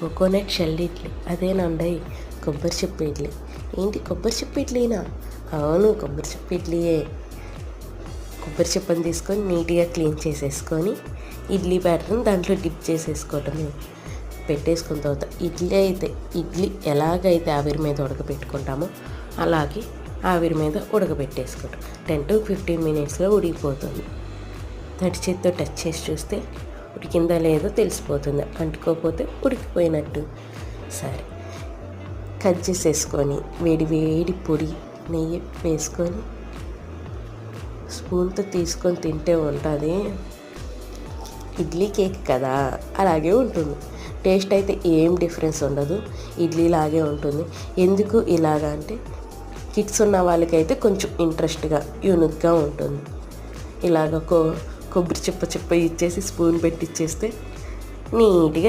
Coconut shell idli. అదేనండి కొబ్బరి చెప్పు ఇడ్లీ. ఏంటి కొబ్బరి చెప్పు ఇడ్లీనా? అవును కొబ్బరి చెప్పు ఇడ్లీయే. కొబ్బరి చెప్పని తీసుకొని నీట్గా క్లీన్ చేసేసుకొని ఇడ్లీ బ్యాటర్ని దాంట్లో డిప్ చేసేసుకోవటమే. పెట్టేసుకున్న తర్వాత ఇడ్లీ అయితే ఇడ్లీ ఎలాగైతే ఆవిరి మీద ఉడకబెట్టుకుంటామో అలాగే ఆవిరి మీద ఉడకబెట్టేసుకుంటాం టెన్ టు ఫిఫ్టీన్ మినిట్స్లో ఉడికిపోతుంది. తడి చేత్తో టచ్ చేసి చూస్తే ఉడికిందా లేదో తెలిసిపోతుంది. అంటుకోకపోతే ఉడికిపోయినట్టు. సరే. కట్ చేసేసుకొని వేడి వేడి పొడి నెయ్యి వేసుకొని స్పూన్తో తీసుకొని తింటే ఉంటుంది. ఇడ్లీ కేక్ కదా? అలాగే ఉంటుంది. టేస్ట్ అయితే ఏం డిఫరెన్స్ ఉండదు. ఇడ్లీ లాగే ఉంటుంది. ఎందుకు ఇలాగా అంటే కిడ్స్ ఉన్న వాళ్ళకైతే కొంచెం ఇంట్రెస్ట్గా యూనిక్గా ఉంటుంది. ఇలాగ కో కొబ్బరి చిప్ప చిప్ప ఇచ్చేసి స్పూన్ పెట్టి ఇచ్చేస్తే నీట్గా